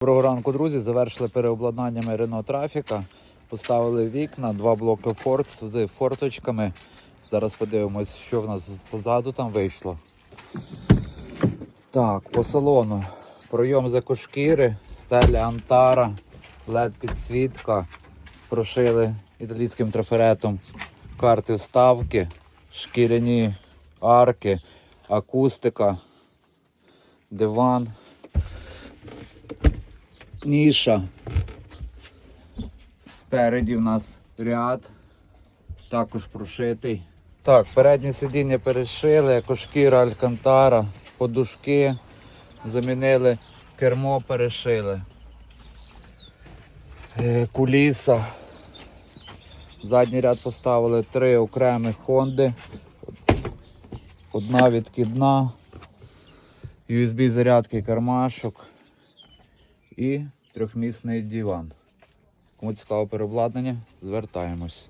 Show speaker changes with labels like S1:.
S1: Доброго ранку, друзі. Завершили переобладнаннями Renault Трафіка. Поставили вікна, два блоки Ford з форточками. Зараз подивимось, що в нас позаду там вийшло. Так, по салону. Пройом закошкіри, стеля Антара, LED підсвітка. Прошили італійським трафаретом карти вставки, шкіряні арки, акустика, диван ніша. Спереді в нас ряд, також прошитий. Так, переднє сидіння перешили, кошкіра Алькантара, подушки, замінили, кермо перешили. Е, Куліса. Задній ряд поставили три окремих Хонди. Одна відкидна, USB зарядки кармашок і трьохмісний диван. Кому цікаво переобладнання, звертаємось.